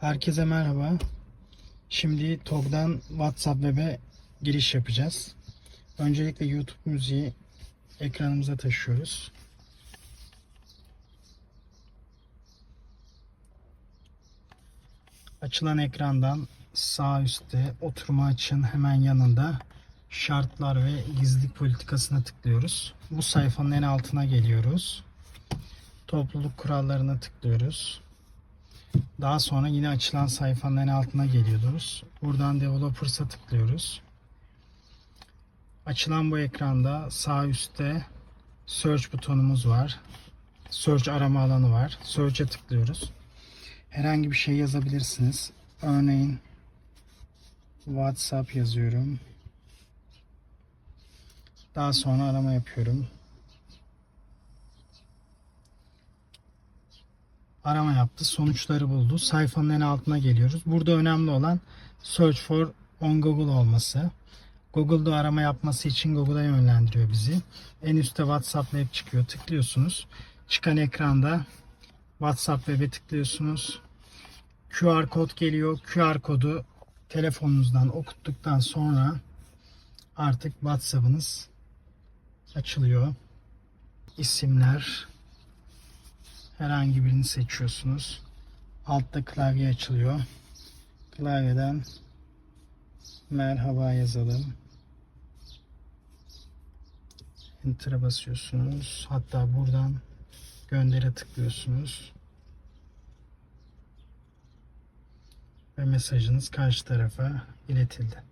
Herkese merhaba. Şimdi TOG'dan WhatsApp Web'e giriş yapacağız. Öncelikle YouTube müziği ekranımıza taşıyoruz. Açılan ekrandan sağ üstte oturma açın hemen yanında şartlar ve gizlilik politikasına tıklıyoruz. Bu sayfanın en altına geliyoruz. Topluluk kurallarına tıklıyoruz. Daha sonra yine açılan sayfanın en altına geliyoruz. Buradan Developers'a tıklıyoruz. Açılan bu ekranda sağ üstte Search butonumuz var. Search arama alanı var. Search'e tıklıyoruz. Herhangi bir şey yazabilirsiniz. Örneğin WhatsApp yazıyorum. Daha sonra arama yapıyorum. Arama yaptı. Sonuçları buldu. Sayfanın en altına geliyoruz. Burada önemli olan search for on Google olması. Google'da arama yapması için Google'a yönlendiriyor bizi. En üstte WhatsApp Web çıkıyor. Tıklıyorsunuz. Çıkan ekranda WhatsApp Web'e tıklıyorsunuz. QR kod geliyor. QR kodu telefonunuzdan okuttuktan sonra artık WhatsApp'ınız açılıyor. İsimler, herhangi birini seçiyorsunuz. Altta klavye açılıyor. Klavyeden merhaba yazalım. Enter'a basıyorsunuz. Hatta buradan göndere tıklıyorsunuz. Ve mesajınız karşı tarafa iletildi.